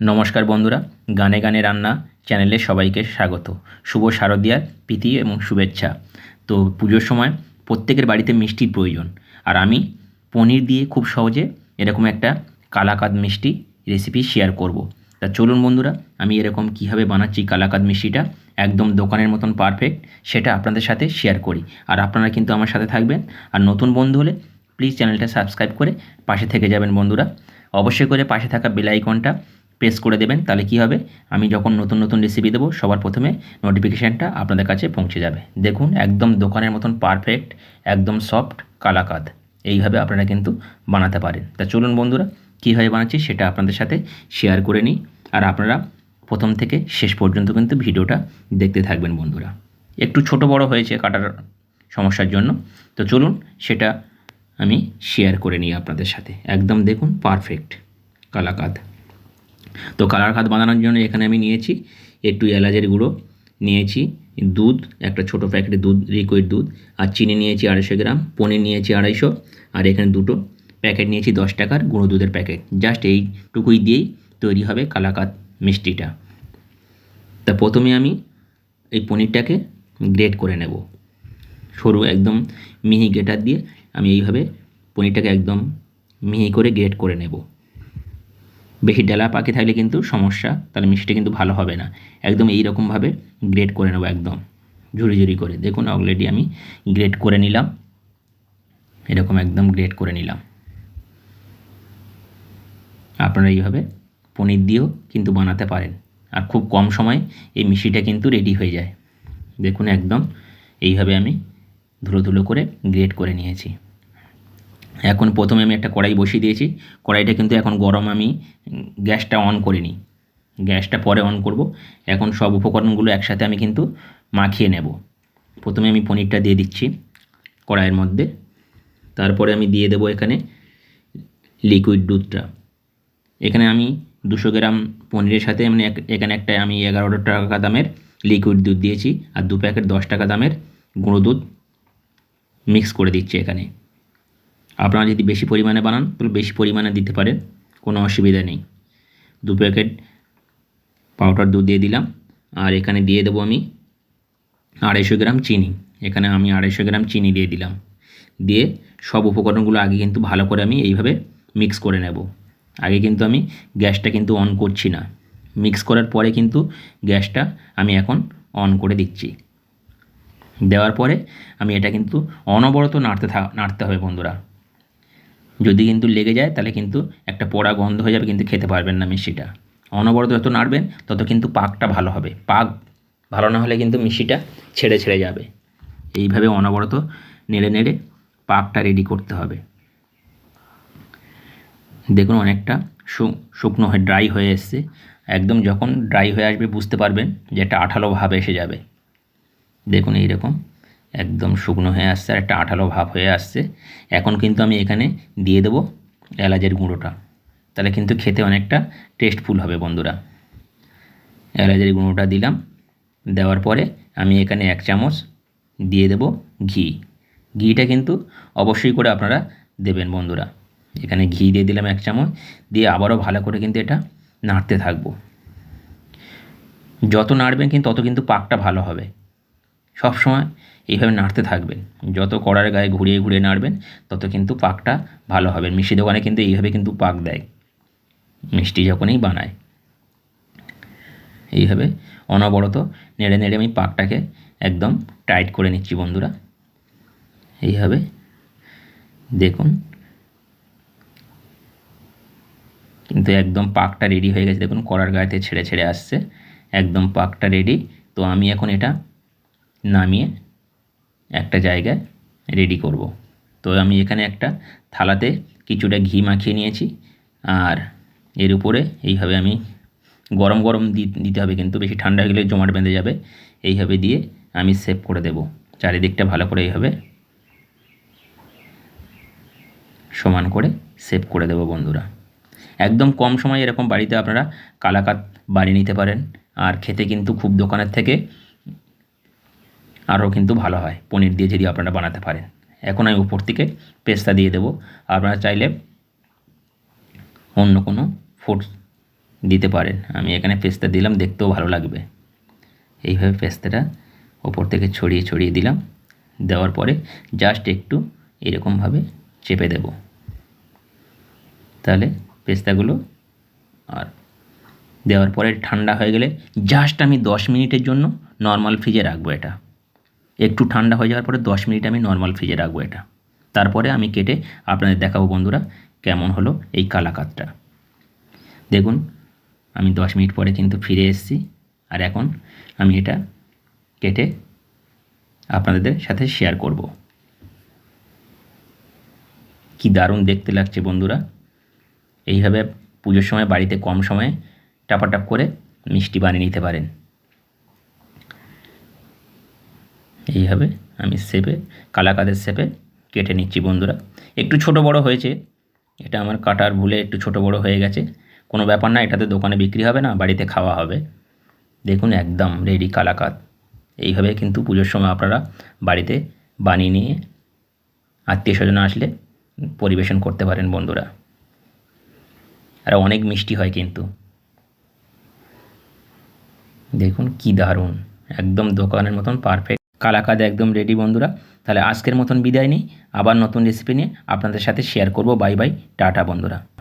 নমস্কার বন্ধুরা, গানে গানে রান্না চ্যানেলে সবাইকে স্বাগত। শুভ শারদিয়ার প্রীতি এবং শুভেচ্ছা। তো পুজোর সময় প্রত্যেকের বাড়িতে মিষ্টির প্রয়োজন। আর আমি পনির দিয়ে খুব সহজে এরকম একটা কালাকাদ মিষ্টি রেসিপি শেয়ার করব। তা চলুন বন্ধুরা, আমি এরকম কীভাবে বানাচ্ছি কালাকাদ মিষ্টিটা, একদম দোকানের মতন পারফেক্ট সেটা আপনাদের সাথে শেয়ার করি। আর আপনারা কিন্তু আমার সাথে থাকবেন। আর নতুন বন্ধু হলে প্লিজ চ্যানেলটা সাবস্ক্রাইব করে পাশে থেকে যাবেন বন্ধুরা। অবশ্যই করে পাশে থাকা বেল আইকনটা প্রেস করে দেবেন, তাহলে কী হবে? আমি যখন নতুন নতুন রেসিপি দেবো, সবার প্রথমে নোটিফিকেশানটা আপনাদের কাছে পৌঁছে যাবে। দেখুন, একদম দোকানের মতন পারফেক্ট একদম সফট কালাকাদ। এইভাবে আপনারা কিন্তু বানাতে পারেন। তা চলুন বন্ধুরা, কীভাবে বানাচ্ছি সেটা আপনাদের সাথে শেয়ার করে নিই। আর আপনারা প্রথম থেকে শেষ পর্যন্ত কিন্তু ভিডিওটা দেখতে থাকবেন বন্ধুরা। একটু ছোট বড় হয়েছে কাটার সমস্যার জন্য। তো চলুন, সেটা আমি শেয়ার করে নিই আপনাদের সাথে। একদম দেখুন পারফেক্ট কালাকাদ। তো কালার খাত বানানোর জন্য এখানে আমি নিয়েছি একটু এলাচের গুঁড়ো, নিয়েছি দুধ, একটা ছোটো প্যাকেটে দুধ লিকুইড দুধ, আর চিনি নিয়েছি আড়াইশো গ্রাম, পনির নিয়েছি আড়াইশো, আর এখানে দুটো প্যাকেট নিয়েছি দশ টাকার গুঁড়ো দুধের প্যাকেট। জাস্ট এইটুকুই দিয়েই তৈরি হবে কালাকাত মিষ্টিটা। তা প্রথমে আমি এই পনিরটাকে গ্রেট করে নেব। সরু একদম মিহি গ্রেটার দিয়ে আমি এইভাবে পনিরটাকে একদম মিহি করে গ্রেট করে নেব। বেশি ডেলা পাখি থাকলে কিন্তু সমস্যা, তাহলে মিষ্টিটা কিন্তু ভালো হবে না। একদম এই রকমভাবে গ্রেড করে নেব একদম ঝুড়ি ঝুড়ি করে। দেখুন অলরেডি আমি গ্রেড করে নিলাম। এরকম একদম গ্রেড করে নিলাম। আপনারা এইভাবে পনির দিয়েও কিন্তু বানাতে পারেন। আর খুব কম সময় এই মিষ্টিটা কিন্তু রেডি হয়ে যায়। দেখুন, একদম এইভাবে আমি ধুলো ধুলো করে গ্রেড করে নিয়েছি। এখন প্রথমে আমি একটা কড়াই বসিয়ে দিয়েছি। কড়াইটা কিন্তু এখন গরম আমি গ্যাসটা অন করিনি। গ্যাসটা পরে অন করব। এখন সব উপকরণগুলো একসাথে আমি কিন্তু মাখিয়ে নেব। প্রথমে আমি পনিরটা দিয়ে দিচ্ছি কড়াইয়ের মধ্যে। তারপরে আমি দিয়ে দেবো এখানে লিকুইড দুধটা। এখানে আমি দুশো গ্রাম পনিরের সাথে মানে এখানে একটা আমি এগারোটা টাকা দামের লিকুইড দুধ দিয়েছি। আর দু প্যাকেট দশ টাকা দামের গুঁড়ো দুধ মিক্স করে দিচ্ছি এখানে। আপনারা যদি বেশি পরিমাণে বানান, তাহলে বেশি পরিমাণে দিতে পারেন, কোনো অসুবিধা নেই। দু প্যাকেট পাউডার দুধ দিয়ে দিলাম, আর এখানে দিয়ে দেবো আমি আড়াইশো গ্রাম চিনি। এখানে আমি আড়াইশো গ্রাম চিনি দিয়ে দিলাম। দিয়ে সব উপকরণগুলো আগে কিন্তু ভালো করে আমি এইভাবে মিক্স করে নেব। আগে কিন্তু আমি গ্যাসটা কিন্তু অন করছি না। মিক্স করার পরে কিন্তু গ্যাসটা আমি এখন অন করে দিচ্ছি। দেওয়ার পরে আমি এটা কিন্তু অনবরত নাড়তে থা, নাড়তে হবে বন্ধুরা। যদি কিন্তু লেগে যায়, তাহলে কিন্তু একটা পোড়া গন্ধ হয়ে যাবে, কিন্তু খেতে পারবেন না মিষ্টিটা। অনবরত যত নাড়বেন, তত কিন্তু পাকটা ভালো হবে। পাক ভালো না হলে কিন্তু মিষ্টিটা ছেড়ে ছেড়ে যাবে। এইভাবে অনবরত নেড়ে নেড়ে পাকটা রেডি করতে হবে। দেখুন অনেকটা শুকনো হয়ে ড্রাই হয়ে এসছে। একদম যখন ড্রাই হয়ে আসবে, বুঝতে পারবেন যে একটা আঠালো ভাব এসে যাবে। দেখুন এইরকম। একদম শুকনো হয়ে আসছে আর একটা আঠালো ভাব হয়ে আসছে। এখন কিন্তু আমি এখানে দিয়ে দেবো এলাচের গুঁড়োটা। তাহলে কিন্তু খেতে অনেকটা টেস্টফুল হবে বন্ধুরা। এলাচের গুঁড়োটা দিলাম। দেওয়ার পরে আমি এখানে এক চামচ দিয়ে দেব ঘি। ঘিটা কিন্তু অবশ্যই করে আপনারা দেবেন বন্ধুরা। এখানে ঘি দিয়ে দিলাম এক চামচ। দিয়ে আবারও ভালো করে কিন্তু এটা নাড়তে থাকব। যত নাড়বেন কিন্তু তত কিন্তু পাকটা ভালো হবে। সব সময় এইভাবে নাড়তে থাকবেন। যত কড়ার গায়ে ঘুরিয়ে ঘুরিয়ে নাড়বেন, তত কিন্তু পাকটা ভালো হবে। মিষ্টি দোকানে কিন্তু এইভাবে কিন্তু পাক দেয়। মিষ্টি যখনই বানায়। এইভাবে অনবরত নেড়ে নেড়ে আমি পাকটাকে একদম টাইট করে নিচ্ছি বন্ধুরা। এইভাবে দেখুন। কিন্তু একদম পাকটা রেডি হয়ে গেছে। দেখুন কড়ার গায়েতে ছেড়ে ছেড়ে আসছে। একদম পাকটা রেডি তো আমি এখন এটা নামিয়ে একটা জায়গায় রেডি করব। তো আমি এখানে একটা থালাতে কিছুটা ঘি মাখিয়ে নিয়েছি আর এর উপরে এইভাবে আমি গরম গরম দিতে হবে কিন্তু, বেশি ঠান্ডা হয়ে গেলে জমাট বেঁধে যাবে। এইভাবে দিয়ে আমি সেভ করে দেব। চারিদিকটা ভালো করে এইভাবে সমান করে সেভ করে দেব বন্ধুরা। একদম কম সময়ে এরকম বাড়িতে আপনারা কালাকাত বানিয়ে নিতে পারেন। আর খেতে কিন্তু খুব দোকানের থেকে আরও কিন্তু ভালো হয়। পনির দিয়ে যদি আপনারা বানাতে পারেন। এখন আমি উপর থেকে পেস্তা দিয়ে দেবো। আপনারা চাইলে অন্য কোনো ফুড দিতে পারেন। আমি এখানে পেস্তা দিলাম, দেখতেও ভালো লাগবে। এইভাবে পেস্তাটা ওপর থেকে ছড়িয়ে ছড়িয়ে দিলাম। দেওয়ার পরে জাস্ট একটু এরকমভাবে চেপে দেব। তাহলে পেস্তাগুলো আর দেওয়ার পরে ঠান্ডা হয়ে গেলে জাস্ট আমি দশ মিনিটের জন্য নর্মাল ফ্রিজে রাখব এটা। একটু ঠান্ডা হয়ে যাওয়ার পরে দশ মিনিট আমি নর্মাল ফ্রিজে রাখব এটা। তারপরে আমি কেটে আপনাদের দেখাবো বন্ধুরা কেমন হলো এই কালাকাতটা। দেখুন, আমি দশ মিনিট পরে কিন্তু ফিরে এসেছি। আর এখন আমি এটা কেটে আপনাদের সাথে শেয়ার করব। কি দারুণ দেখতে লাগছে বন্ধুরা। এইভাবে পুজোর সময় বাড়িতে কম সময়ে টাপাটাপ করে মিষ্টি বানিয়ে নিতে পারেন। এইভাবে আমি শেপে, কালাকাদের শেপে কেটে নিচ্ছি বন্ধুরা। একটু ছোট বড় হয়েছে, এটা আমার কাটার ভুলে একটু ছোট বড় হয়ে গেছে। কোনো ব্যাপার না, এটাতে দোকানে বিক্রি হবে না, বাড়িতে খাওয়া হবে। দেখুন একদম রেডি কালাকাত। এইভাবে কিন্তু পুজোর সময় আপনারা বাড়িতে বানিয়ে নিয়ে আত্মীয় স্বজন আসলে পরিবেশন করতে পারেন বন্ধুরা। আর অনেক মিষ্টি হয় কিন্তু। দেখুন কি দারুণ, একদম দোকানের মতন পারফেক্ট কালাকাদ একদম রেডি বন্ধুরা। তাহলে আজকের মতন বিদায় নিই। আবার নতুন রেসিপি নিয়ে আপনাদের সাথে শেয়ার করব। বাই বাই টাটা বন্ধুরা।